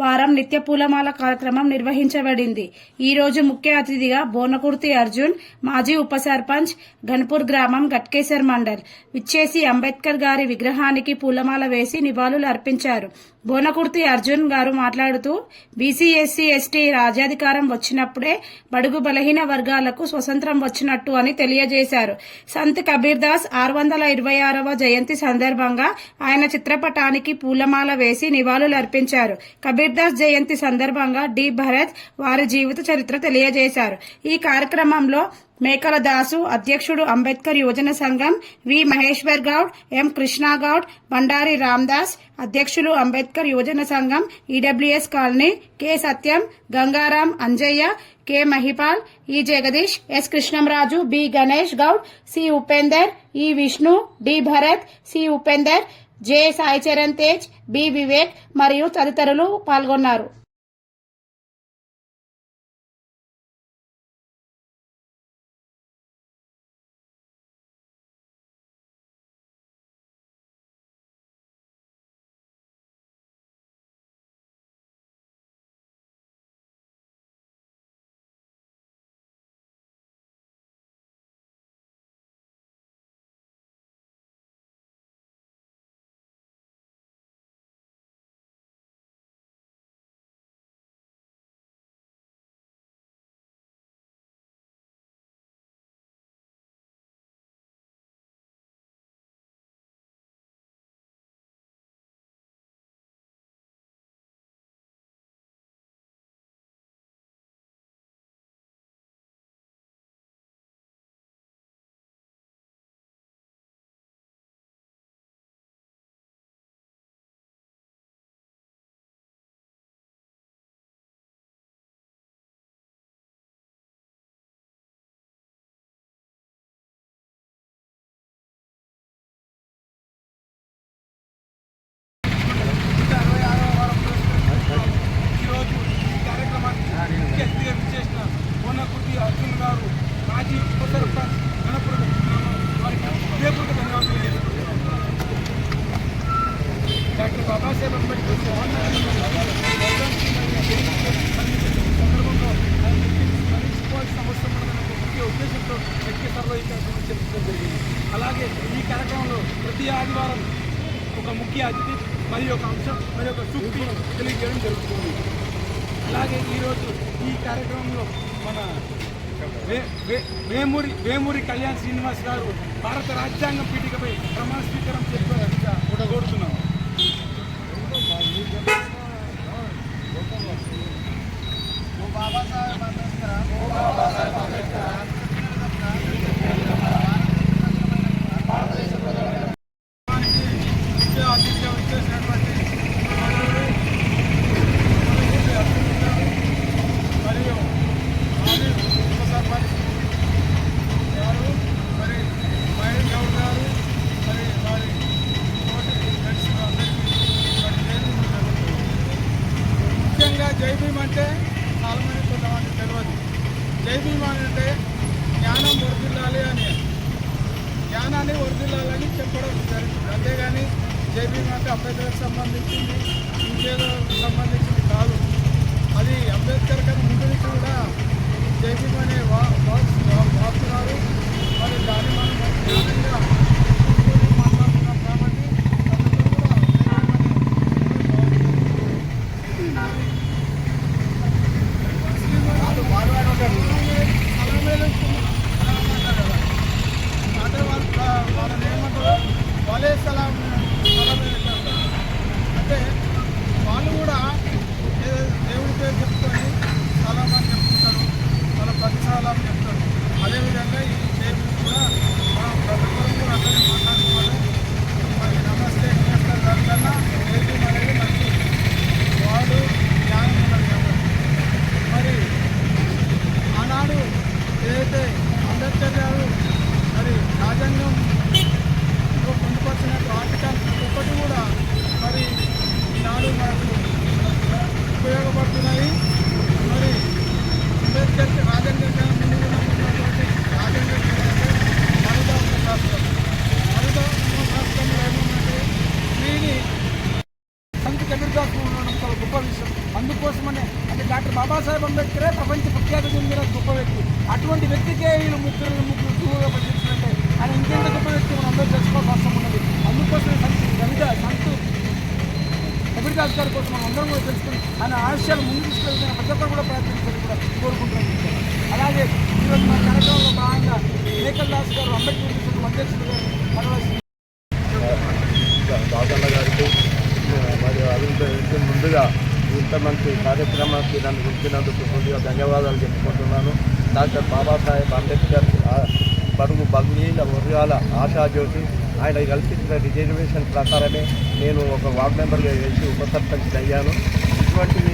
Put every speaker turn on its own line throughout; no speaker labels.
వారం నిత్య పూలమాల కార్యక్రమం నిర్వహించబడింది. ఈ రోజు ముఖ్య అతిథిగా బోనకుర్తి అర్జున్ మాజీ ఉప సర్పంచ్ ఘన్పూర్ గ్రామం గట్కేసర్ మండల్. విచ్చేసి అంబేద్కర్ గారి విగ్రహానికి పూలమాల వేసి నివాళులు అర్పించారు. బోనకుర్తి అర్జున్ గారు మాట్లాడుతూ బీసీ ఎస్సీ ఎస్టీ రాజ్యాధికారం వచ్చినప్పుడే బడుగు బలహీన వర్గాలకు స్వతంత్రం వచ్చినట్టు అని తెలియజేశారు. సంత్ కబీర్ దాస్ ఆరు వందల ఇరవై ఆరవ జయంతి సందర్భంగా ఆయన చిత్రపటానికి పూలమాల వేసి నివాళులు అర్పించారు. కబీర్ దాస్ జయంతి సందర్భంగా డి. భరత్ వారి జీవిత చరిత్ర తెలియజేశారు. ఈ కార్యక్రమంలో మేకల దాసు అధ్యక్షుడు అంబేద్కర్ యువజన సంఘం వి. మహేశ్వర్ గౌడ్ ఎం. కృష్ణా గౌడ్ బండారి రామ్దాస్ అధ్యక్షులు అంబేద్కర్ యువజన సంఘం EWS colony K. Satyam Gangaram Anjaiah K. Mahipal E. Jagadish S. Krishnamraju B. Ganesh Goud C. Upender E. Vishnu D. Bharat C. Upender J. Sai Charan Tej B. Vivek మరియు తదితరులు పాల్గొన్నారు.
ముఖ్య అతిథి మరి యొక్క అంశం మరి యొక్క సూక్తి తెలియజేయడం జరుగుతుంది. అలాగే ఈరోజు ఈ కార్యక్రమంలో మన వే- వే- వేమూరి వేమూరి కళ్యాణ్ శ్రీనివాస్ గారు భారత రాజ్యాంగం పీఠికపై ప్రమాణ స్వీకారం చేసుకోవడానికి కూడా కోరుతున్నాము ముఖ్య అతిథిగా వచ్చేసినటువంటి మరియు మాజీ ఉప సర్పంచ్ గారు మరి మహేష్ గౌడ్ గారు మరి వారి తోటి ఫ్రెండ్స్ అందరికీ మరి జై భీమ్ జరుగుతుంది. ముఖ్యంగా జై భీమ్ అంటే చాలా మంది కొంతమంది తెలియదు జై భీమ్ అని అంటే జ్ఞానం వర్దిల్లాలి అని జ్ఞానాన్ని వర్దిల్లాలని చెప్పడం జరుగుతుంది అంతేగాని జేబీ భీమ్ అంటే అంబేద్కర్కి సంబంధించింది ఇంకేదో సంబంధించింది కాదు. అది అంబేద్కర్ కన్నా ముందు నుంచి కూడా జేబీ అనే వా వాక్స్ వాడుతున్నారు మరి దాన్ని మనం జ్ఞానంగా తీసుకొని మాట్లాడుతున్నాం కాబట్టి అందరూ కూడా జై భీమ్ అని అలాగే అంటే వాళ్ళు వాళ్ళని ఏమంటారు వాళ్ళే సలాం సలాం అంటారు. అంటే వాళ్ళు కూడా ఏ- దేవుడి పేరు చెప్పుకొని సలాం అని చెప్తుంటారు వాళ్ళ ప్రతి సలాం చెప్తారు అదేవిధంగా ఈ దేవుడు కూడా మనం
రాజ్యాంగంలో పొందుపరిచిన ఆర్టికల్ ఒక్కటి కూడా మరి ఈనాడు మనకు ఉపయోగపడుతున్నాయి మరి అంబేద్కర్ రాజ్యాంగం కన్నా ముందు ఉన్నటువంటి రాజ్యాంగం ఏంటంటే మనుద ఉన్న రాష్ట్రం మనుద ఉన్న రాష్ట్రంలో ఏమన్నంటే స్త్రీని సంత కబీర్దాస్ ఉండడం చాలా గొప్ప విషయం అందుకోసమనే అంటే డాక్టర్ బాబాసాహెబ్ అంబేద్కరే ప్రపంచ ప్రఖ్యాతి చెందిన గొప్ప వ్యక్తి. అటువంటి వ్యక్తికే వీళ్ళు ముగ్గురు ముగ్గురు దూరంగా పనిచేసినట్టే ఆయన ఇంకెంత గొప్ప వ్యక్తి మనం అందరూ తెలుసుకోవాల్సిన అవసరం ఉన్నది. అందుకోసమే సంత కవిత సంతు కబీర్దాస్ గారి కోసం మనం అందరం కూడా తెలుసుకుని ఆయన ఆశయాలు ముందు తీసుకెళ్తున్న ప్రతి ఒక్కరు కూడా ప్రయత్నించారు కూడా కోరుకుంటున్నాం అలాగే ఈరోజు మన కార్యక్రమంలో భాగంగా మేకల్ దాస్ గారు అంబేద్కర్ మిషన్ అధ్యక్షుడు గారు మనవాసి
గారికి మరియు అభివృద్ధి ముందుగా ఇంత మంచి కార్యక్రమానికి నన్ను పిలిచినందుకు ముందుగా ధన్యవాదాలు చెప్పుకుంటున్నాను. డాక్టర్ బాబాసాహెబ్ అంబేద్కర్ ఆ బడుగు బలహీన వర్గాల ఆశాజ్యోతి ఆయన కల్పించిన రిజర్వేషన్ ప్రకారమే నేను ఒక వార్డ్ మెంబర్గా వేసి ఉప సర్పంచ్ అయ్యాను ఇటువంటివి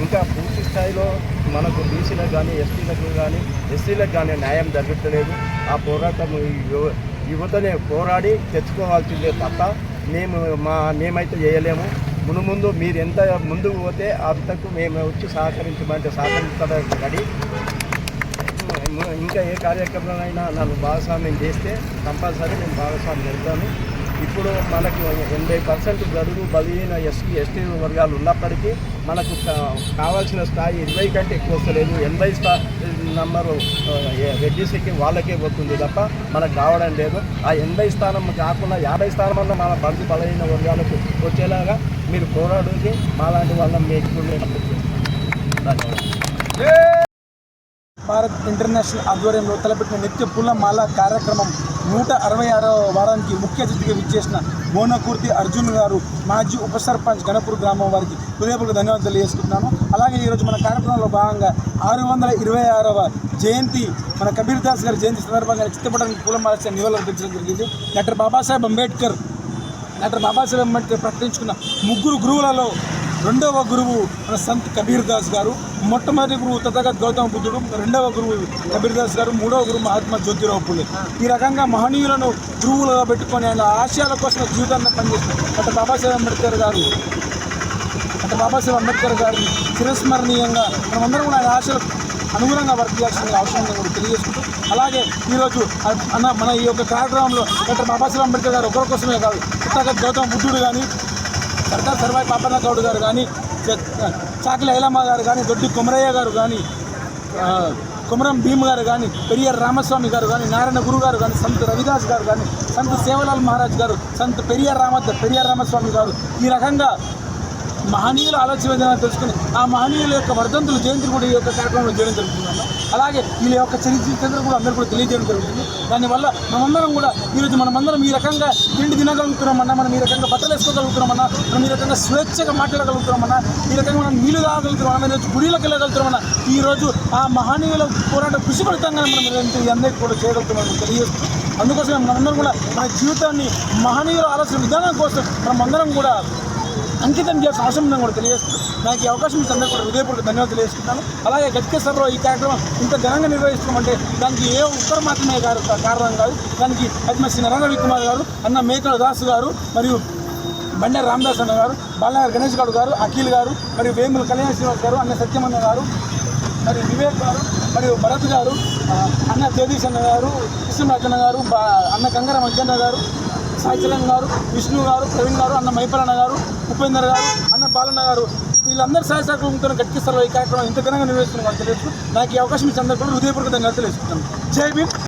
ఇంకా పూర్తి స్థాయిలో మనకు బీసీలకు కానీ ఎస్టీలకు కానీ ఎస్సీలకు కానీ న్యాయం జరగట్లేదు. ఆ పోరాటం యువతనే పోరాడి తెచ్చుకోవాల్సిందే తప్ప మేము మా మేమైతే చేయలేము. మును ముందు మీరు ఎంత ముందుకు పోతే అంతకు మేము వచ్చి సహకరించమంటే సహకరించడానికి కడి ఇంకా ఏ కార్యక్రమాలైనా నన్ను భాగస్వామ్యం చేస్తే కంపల్సరీ నేను భాగస్వామ్యం వెళ్తాను ఇప్పుడు మనకి ఎనభై పర్సెంట్ గడువు బలహీన ఎస్టీ ఎస్టీ వర్గాలు ఉన్నప్పటికీ మనకు కావాల్సిన స్థాయి ఇరవై కంటే ఎక్కువ వస్తలేదు. ఎనభై స్థా నంబరు రెడ్డిసికి వాళ్ళకే పోతుంది తప్ప మనకు రావడం లేదు. ఆ ఎనభై స్థానం కాకుండా యాభై స్థానం అన్న మన బంధు బలహీన వర్గాలకు వచ్చేలాగా మీరు పోరాడుకి మాలాంటి వాళ్ళని మీకు ధన్యవాదాలు.
భారత్ ఇంటర్నేషనల్ ఆధ్వర్యంలో తలపెట్టిన నిత్య పుల్ల కార్యక్రమం నూట అరవై ఆరవ వారానికి ముఖ్య అతిథిగా విచ్చేసిన మోనకూర్తి అర్జున్ గారు మాజీ ఉప సర్పంచ్ గణపూర్ గ్రామం వారికి హృదయపూర్వక ధన్యవాదాలు తెలియజేసుకుంటున్నాను. అలాగే ఈరోజు మన కార్యక్రమంలో భాగంగా ఆరు వందల ఇరవై ఆరవ జయంతి మన కబీర్ దాస్ గారి జయంతి సందర్భంగా చిత్రపటానికి పూలమాల నివాళులు అర్పించడం జరిగింది. డాక్టర్ బాబాసాహెబ్ అంబేద్కర్ డాక్టర్ బాబాసాహెబ్ అంబేద్కర్ ప్రకటించుకున్న ముగ్గురు గురువులలో రెండవ గురువు మన సంత్ కబీర్ దాస్ గారు మొట్టమొదటి గురువు తథాగత్ గౌతమ బుద్ధుడు రెండవ గురువు కబీర్ దాస్ గారు మూడవ గురువు మహాత్మా జ్యోతిరావు పూలే. ఈ రకంగా మహనీయులను గురువులుగా పెట్టుకొని ఆయన ఆశయాల కోసం జీవితాన్ని పనిచేస్తారు అటు బాబాసాహెబ్ అంబేద్కర్ గారు అటు బాబాసాహెబ్ అంబేద్కర్ గారిని చిరస్మరణీయంగా మనమందరం కూడా ఆయన ఆశలకు అనుగుణంగా వర్క్ చేయాల్సిన అవసరం కూడా తెలియజేసుకుంటూ అలాగే ఈరోజు అన్న మన ఈ యొక్క కార్యక్రమంలో డాక్టర్ బాబాసాహెబ్ అంబేద్కర్ గారు ఒకరి కోసమే కాదు తథాగత్ గౌతమ బుద్ధుడు కానీ సర్దార్ సర్వాయి పాపన్న గౌడ్ గారు కానీ చ- చాకిల ఐలమ్మ గారు కానీ దొడ్డి కుమరయ్య గారు కానీ కుమరం భీమ్ గారు కానీ పెరియార్ రామస్వామి గారు కానీ నారాయణ గురు గారు కానీ సంత్ రవిదాస్ గారు కానీ సంత్ సేవలాల్ మహారాజ్ గారు సంత్ పెరియార్ రామ పెరియార్ రామస్వామి గారు ఈ రకంగా మహనీయుల ఆలోచన విధానాన్ని తెలుసుకుని ఆ మహనీయుల యొక్క వర్ధంతులు జయంతి కూడా ఈ యొక్క కార్యక్రమంలో చేయడం జరుగుతుందన్న అలాగే వీళ్ళ యొక్క చరిత్ర కూడా అందరూ కూడా తెలియజేయడం జరుగుతుంది. దానివల్ల మనమందరం కూడా ఈరోజు మనమందరం ఈ రకంగా తిండి తినగలుగుతున్నామన్నా మనం ఈ రకంగా బట్టలు వేసుకోగలుగుతున్నామన్నా మనం ఈ రకంగా స్వేచ్ఛగా మాట్లాడగలుగుతున్నామన్నా ఈ రకంగా మనం నీళ్ళు తాగలుగుతున్నామన్నా మనం ఈరోజు గుడిలోకి వెళ్ళగలుగుతున్నామన్నా ఈ రోజు ఆ మహనీయుల పోరాట కృషి ఫలితంగా మనం ఇదంతా- అందరికీ కూడా చేయగలుగుతున్నామని తెలియజేస్తూ అందుకోసమే మనందరం కూడా మన జీవితాన్ని మహనీయుల ఆలోచన విధానం కోసం మనం అందరం కూడా అంకితం చేసిన అవసరం ఉందని కూడా తెలియజేస్తున్నాను. నాకు ఈ అవకాశం ఇచ్చిన అందరికీ కూడా హృదయపూర్వక ధన్యవాదాలు తెలియజేస్తున్నాను అలాగే గట్కేశ్వరలో ఈ కార్యక్రమం ఇంత ఘనంగా నిర్వహిస్తున్నామంటే దానికి ఏ ఒక్కరు మాత్రమే గారు కారణం కాదు. దానికి అది శ్రీ నరేంద్ర కుమార్ గారు అన్న మేకల దాసు గారు మరియు బండారు రామదాస్ అన్న గారు బాలనగర్ గణేష్ గౌడ్ గారు అఖిల్ గారు మరియు వేముల కళ్యాణ శ్రీనివాస్ గారు అన్న సత్యమన్న గారు మరియు వివేక్ గారు మరియు భరత్ గారు అన్న జగదీష్ అన్న గారు కృష్ణరాజన్న గారు బా- అన్న కంగర మధ్యన్న గారు సాయిచలం గారు విష్ణు గారు ప్రవీణ్ గారు అన్న మైపలన్న గారు ఉపేందర్ గారు అన్న బాలన్న గారు వీళ్ళందరూ సహాయ గట్టిస్తారు ఈ కార్యక్రమం ఇంత ఘనంగా నిర్వహిస్తున్నాం తెలియదు నాకు ఈ అవకాశం ఇచ్చిన అందరికీ కూడా హృదయపూర్వక ధన్యవాదాలు తెలుసుకుంటాను జై భీమ్.